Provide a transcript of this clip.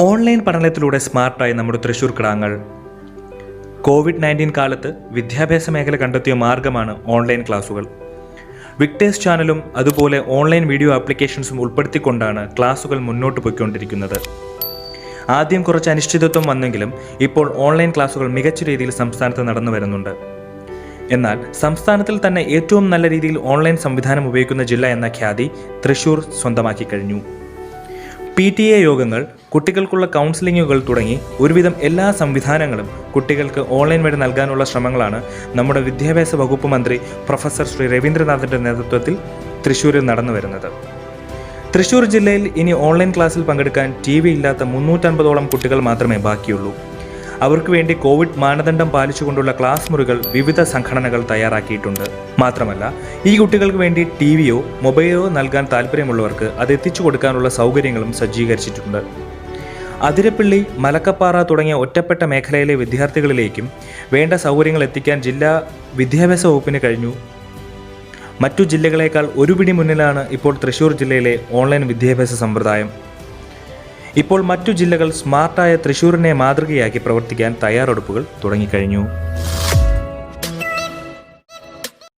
Online പഠനത്തിലൂടെ സ്മാർട്ടായി നമ്മുടെ Thrissur കിടാങ്ങൾ. Covid nineteen കാലത്ത് വിദ്യാഭ്യാസ മേഖല കണ്ടെത്തിയ മാർഗമാണ് ഓൺലൈൻ ക്ലാസുകൾ. വിക്ടേഴ്സ് ചാനലും അതുപോലെ ഓൺലൈൻ വീഡിയോ ആപ്ലിക്കേഷൻസും ഉൾപ്പെടുത്തിക്കൊണ്ടാണ് ക്ലാസുകൾ മുന്നോട്ട് പോയിക്കൊണ്ടിരിക്കുന്നത്. ആദ്യം കുറച്ച് അനിശ്ചിതത്വം വന്നെങ്കിലും ഇപ്പോൾ ഓൺലൈൻ ക്ലാസുകൾ മികച്ച രീതിയിൽ സംസ്ഥാനത്ത് നടന്നു വരുന്നുണ്ട്. എന്നാൽ സംസ്ഥാനത്തിൽ തന്നെ ഏറ്റവും നല്ല രീതിയിൽ ഓൺലൈൻ സംവിധാനം ഉപയോഗിക്കുന്ന ജില്ല എന്ന ഖ്യാതി തൃശൂർ സ്വന്തമാക്കി കഴിഞ്ഞു. പി ടി എ യോഗങ്ങൾ കുട്ടികൾക്കുള്ള കൗൺസിലിങ്ങുകൾ തുടങ്ങി ഒരുവിധം എല്ലാ സംവിധാനങ്ങളും കുട്ടികൾക്ക് ഓൺലൈൻ വഴി നൽകാനുള്ള ശ്രമങ്ങളാണ് നമ്മുടെ വിദ്യാഭ്യാസ വകുപ്പ് മന്ത്രി പ്രൊഫസർ ശ്രീ രവീന്ദ്രനാഥിന്റെ നേതൃത്വത്തിൽ തൃശ്ശൂരിൽ നടന്നു വരുന്നത്. തൃശ്ശൂർ ജില്ലയിൽ ഇനി ഓൺലൈൻ ക്ലാസ്സിൽ പങ്കെടുക്കാൻ ടി വി ഇല്ലാത്ത മുന്നൂറ്റൻപതോളം കുട്ടികൾ മാത്രമേ ബാക്കിയുള്ളൂ. അവർക്ക് വേണ്ടി കോവിഡ് മാനദണ്ഡം പാലിച്ചുകൊണ്ടുള്ള ക്ലാസ് മുറികൾ വിവിധ സംഘടനകൾ തയ്യാറാക്കിയിട്ടുണ്ട്. മാത്രമല്ല ഈ കുട്ടികൾക്ക് വേണ്ടി ടി വിയോ മൊബൈലോ നൽകാൻ താല്പര്യമുള്ളവർക്ക് അത് എത്തിച്ചു കൊടുക്കാനുള്ള സൗകര്യങ്ങളും സജ്ജീകരിച്ചിട്ടുണ്ട്. അതിരപ്പള്ളി മലക്കപ്പാറ തുടങ്ങിയ ഒറ്റപ്പെട്ട മേഖലയിലെ വിദ്യാർത്ഥികളിലേക്കും വേണ്ട സൗകര്യങ്ങൾ എത്തിക്കാൻ ജില്ലാ വിദ്യാഭ്യാസ വകുപ്പിന് കഴിഞ്ഞു. മറ്റു ജില്ലകളേക്കാൾ ഒരു പിടി മുന്നിലാണ് ഇപ്പോൾ തൃശ്ശൂർ ജില്ലയിലെ ഓൺലൈൻ വിദ്യാഭ്യാസ സമ്പ്രദായം. ഇപ്പോൾ മറ്റു ജില്ലകൾ സ്മാർട്ടായ തൃശൂരിനെ മാതൃകയാക്കി പ്രവർത്തിക്കാൻ തയ്യാറെടുപ്പുകൾ തുടങ്ങിക്കഴിഞ്ഞു.